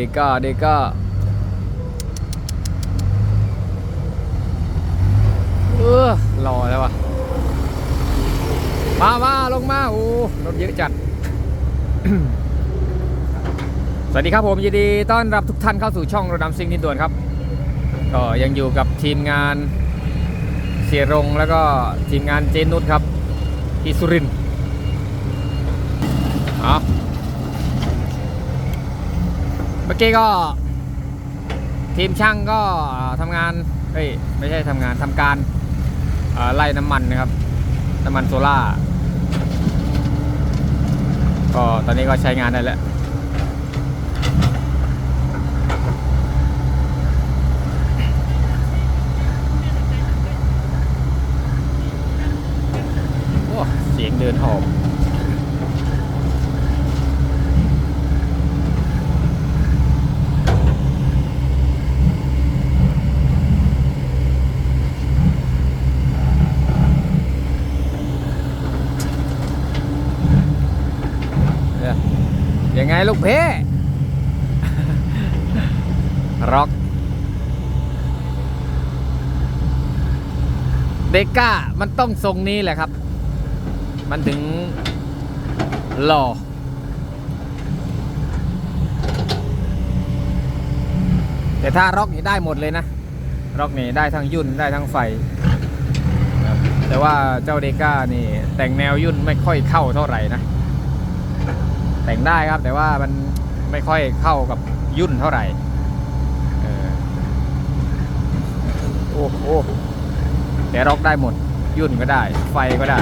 เดก้าเดก้าเออรอแล้ววะมามาลงมาโอ้รถเยอะจัด สวัสดีครับผมยินดีต้อนรับทุกท่านเข้าสู่ช่องรถดำซิงนินด่วนครับ ก็ยังอยู่กับทีมงานเสียรงแล้วก็ทีมงานเจนุชครับที่สุรินทร์เอาเมื่อ กี้ก็ ทีมช่างก็ทำงานเฮ้ยไม่ใช่ทำงานทำการไล่น้ำมันนะครับน้ำมันโซล่าก็ตอนนี้ก็ใช้งานได้แล้วเสียงเดินหอบเอ้ยยัง ไงลูกเพ่ร็อกเดก้ามันต้องทรงนี้แหละครับ มันถึงหล่อแต่ถ้าร็อกนี่ได้หมดเลยนะ ร็อกนี่ได้ทั้งยุ่นได้ทั้งไฟ แต่ว่าเจ้าเดก้านี่แต่งแนวยุ่นไม่ค่อยเข้าเท่าไหร่นะ แต่งได้ครับ แต่ว่ามันไม่ค่อยเข้ากับยุ่นเท่าไหร่เออโอ้โหแต่ร็อกได้หมด ยุ่นก็ได้ ไฟก็ได้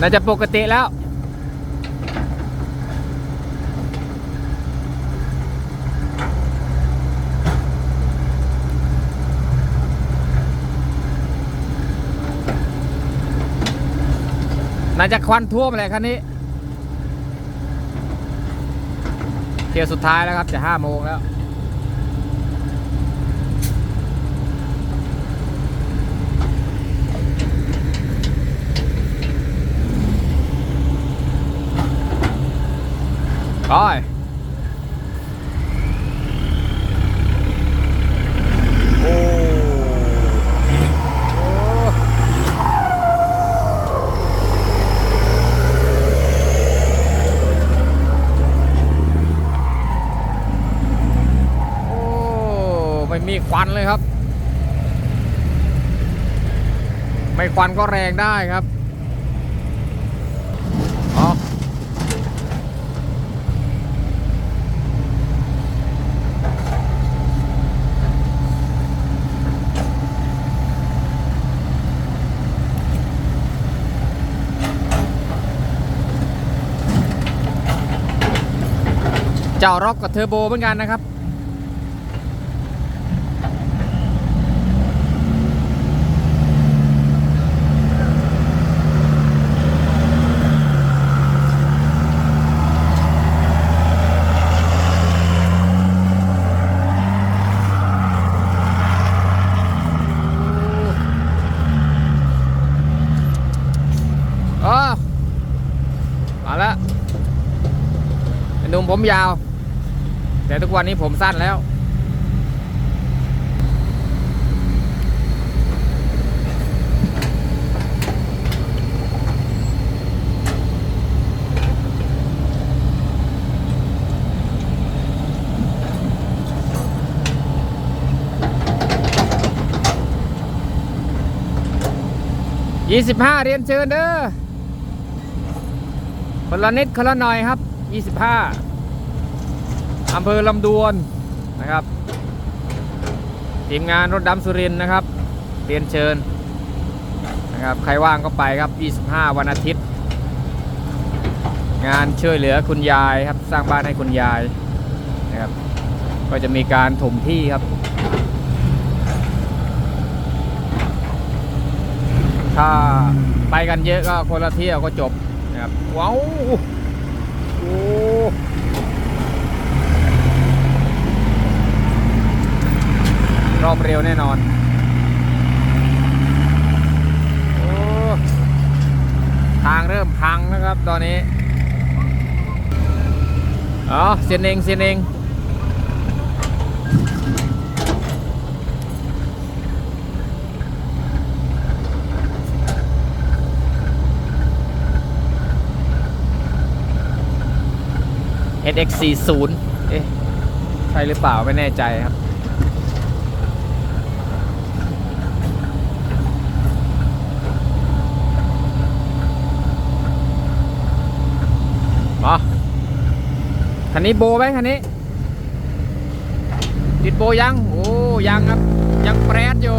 น่าจะปกติแล้ว น่าจะควันท่วมเลยคันนี้เที่ยวสุดท้ายแล้วครับ จะห้าโมงแล้วไปโอ้โอ้โอ้ไม่มี ควันเลยครับ ไม่ควันก็แรงได้ครับอ๋อเจ้าร็อกกับเทอร์โบเหมือนกันนะครับ เออมาแล้ว เป็นหนุ่มผมยาว แต่ทุกวันนี้ผมสั้นแล้วยี่สิบห้าเรียนเชิญเด้อ คนละนิดคนละหน่อยครับยี่สิบห้าอำเภอลำดวนนะครับทีมงานรถดำสุรินนะครับเรียนเชิญนะครับใครว่างก็ไปครับ 25 วันอาทิตย์ งานช่วยเหลือคุณยายครับสร้างบ้านให้คุณยายนะครับก็จะมีการถมที่ครับ ถ้าไปกันเยอะก็คนละเที่ยวก็จบ นะครับว้าวโอ้รอบเร็วแน่นอนอทางเริ่มพังนะครับตอนนี้ อ๋อเซียนเองเซียนเอง SX 40เอ๊ะใช่หรือเปล่าไม่แน่ใจครับมาคันนี้โบไหมคันนี้ ติดโบยัง โอ้ยังครับ ยังแปรดอยู่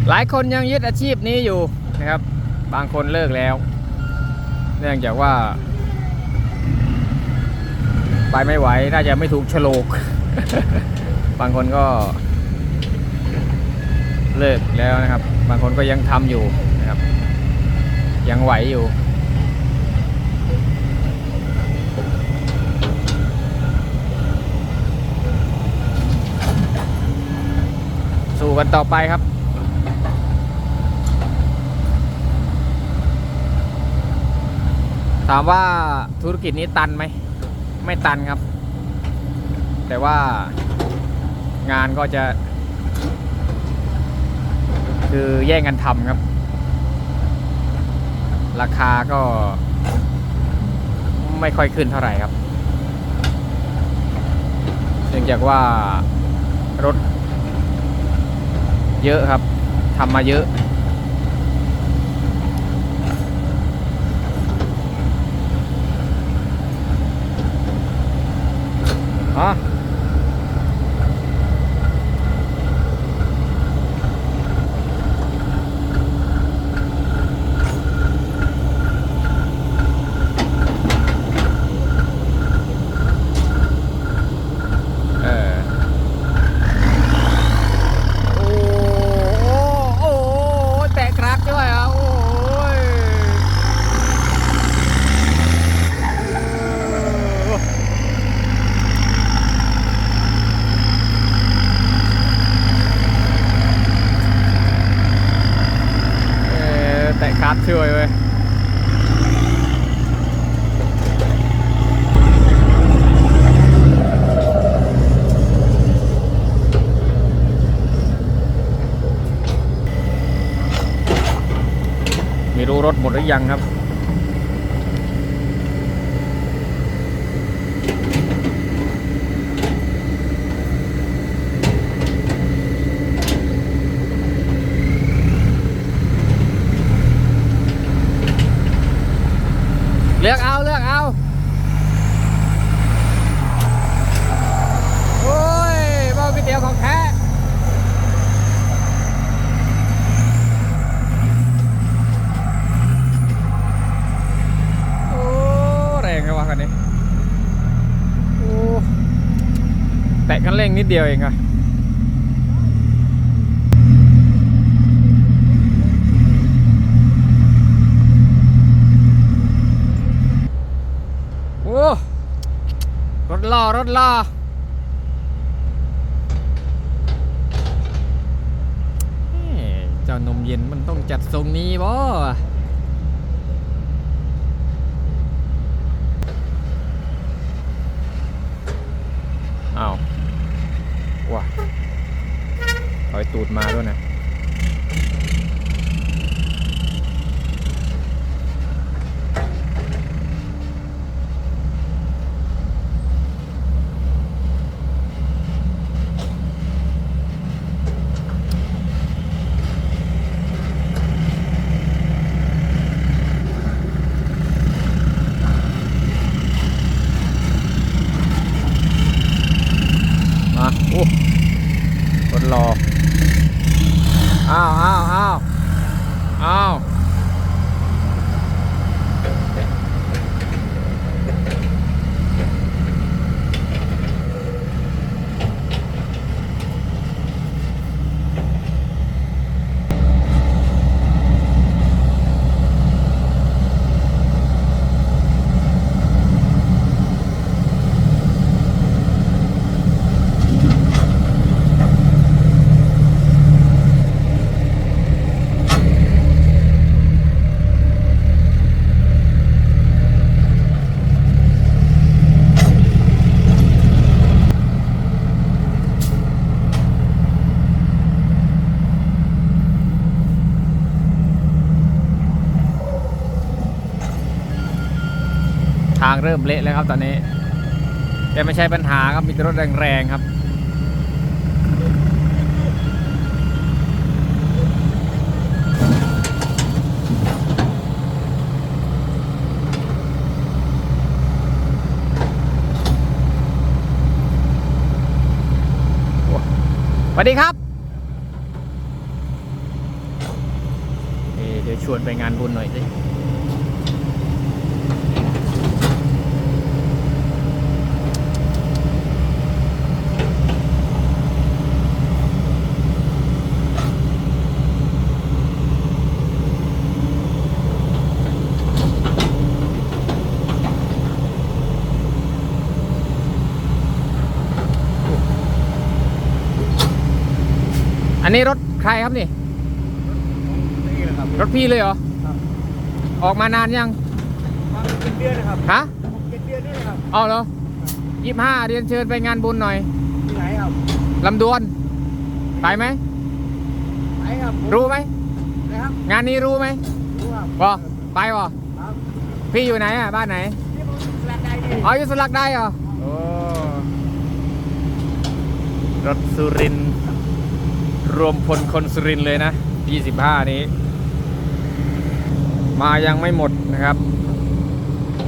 ไป หลายคนยังยึดอาชีพนี้อยู่นะครับ บางคนเลิกแล้ว เนื่องจากว่า ไปไม่ไหวน่าจะไม่ถูกฉลก บางคนก็ เลิกแล้วนะครับ บางคนก็ยังทำอยู่นะครับ ยังไหวอยู่สู้กันต่อไปครับ ถามว่าธุรกิจนี้ตันไหม ไม่ตันครับ แต่ว่างานก็จะ คือแย่งกันทำครับ ราคาก็ ไม่ค่อยขึ้นเท่าไหร่ครับเนื่องจากว่ารถ เยอะครับทำมาเยอะ อ๋อเออโอ้โอ้โอ้แตะกรักด้วยอะโอ้ยเออ เออแตะคลัดช่วยเว้ยไม่ รู้รถหมดหรือยังครับ เลือกเอาเลือกเอา โอ้ยบ้าก๋วยเตี๋ยวของแท้โอ้ แรงครับวะคันนี้ โอ้ แตะกัน เดียวเองอะโอ้รถล่อรถล่อเจ้านมเย็นมันต้องจัดทรงนี้บ่อ้าว ว้าไอยตูดมาด้วยนะ มาโอ้รถรอ เริ่มเละแล้วครับตอนนี้ แต่ไม่ใช่ปัญหาครับมีรถแรงๆครับสวัสดีครับเดี๋ยวชวนไปงานบุญหน่อยสิ นนี้รถใครครับนี่ นี่แหละครับ รถพี่เลยเหรอครับ ออกมานานยัง มาเป็นเดือนนะครับฮะเจ็ดเดือนนี่นะครับเอาเหรอยี่ห้าเรียนเชิญไปงานบุญหน่อยที่ไหนครับลำดวน ไปไหม ไหนครับผมรู้ไหม นะครับงานนี้รู้ไหมรู้ครับบอไปบอครับพี่อยู่ไหนอะ บ้านไหนนี่ผมสลัดได้นี่อ๋ออยู่สลักได้เหรอ โอ้ รถสุรินทร์ รวมพลคนสุรินเลยนะ 25 นี้ มายังไม่หมดนะครับ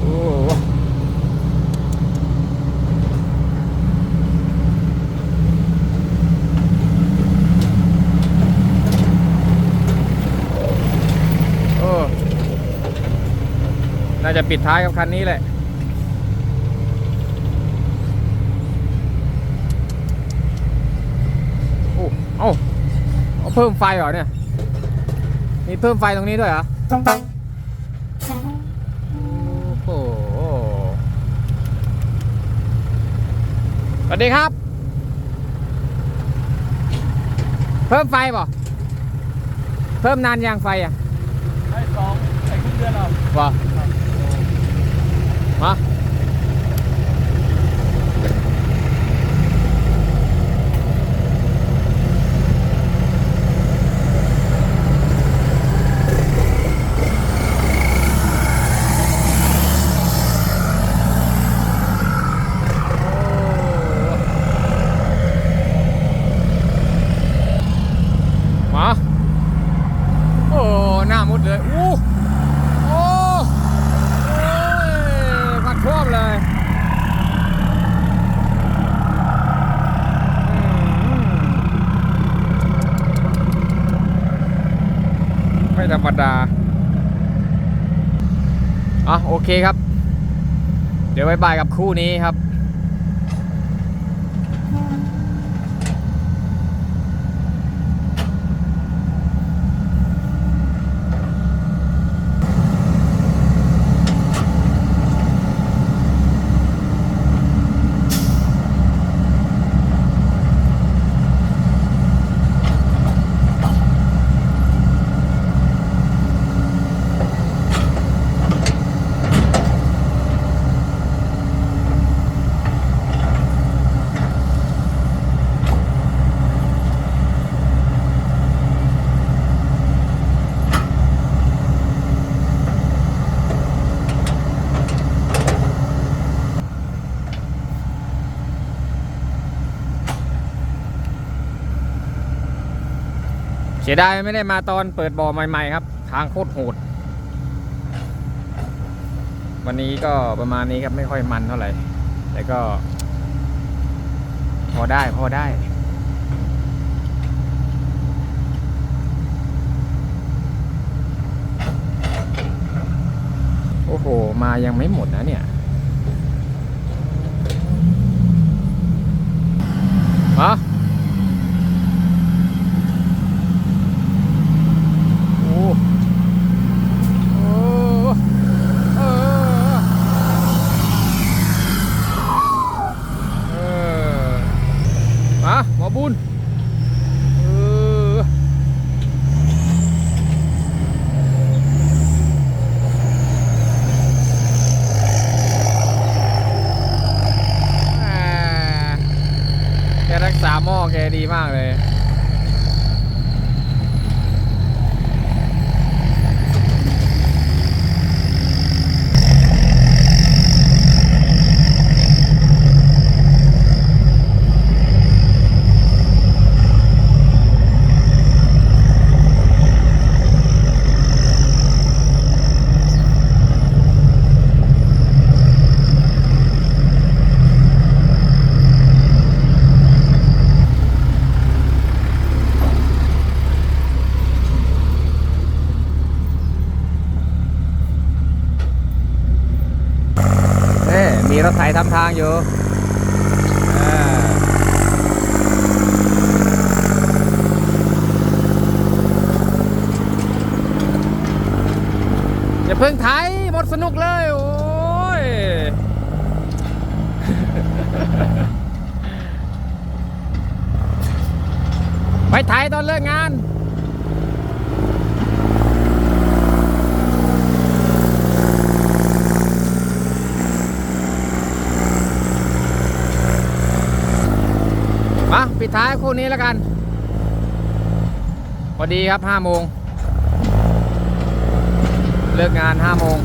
โอ้โหโอ้น่าจะปิดท้ายกับคันนี้แหละ โอ้เอ้า เอาเพิ่มไฟเหรอเนี่ย มีเพิ่มไฟตรงนี้ด้วยเหรอ โอ้โห สวัสดีครับ เพิ่มไฟป่ะเพิ่มนานยังไฟอะได้สองใส่ครึ่งเดือนครับป่ะมามา โอ้ หน้ามุดเลย อู้ โอ้ โอ้ยพัดท่วมเลยอืมไม่ ธรรมดาอะโอเคครับ เดี๋ยวบายบายกับคู่นี้ครับ สียดายไม่ได้มาตอนเปิดบ่อใหม่ๆครับ ทางโคตรโหด วันนี้ก็ประมาณนี้ครับไม่ค่อยมันเท่าไหร่ แต่ก็ พอได้พอได้ โอ้โห มายังไม่หมดนะเนี่ยฮะ โอ้โอ้เออเออมาหมอบุญเออแหม่แกรักษาหม้อแกดีมากเลย มีรถไถทำทาง อยู่อ่าอย่าเพิ่งไถหมดสนุกเลย โอ้ย ไปไถตอนเลิกงาน ดท้ายคู่นี้แล้วกัน พอดีครับ5โมง เลิกงาน5โมง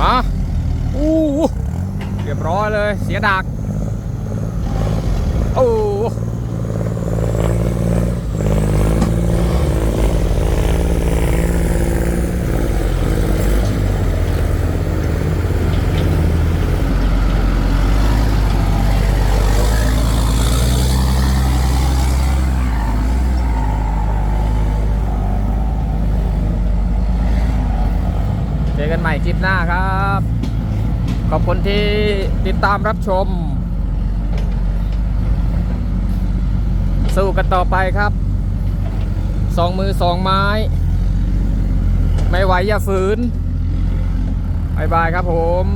มาอู้หูเรียบร้อย เลยเสียดักโอ้โหเจอกันใหม่คลิปหน้าครับ ขอบคุณที่ ตามรับชม สู้กันต่อไปครับสองมือสองไม้ ไม่ไหวอย่าฝืนบายบายครับผม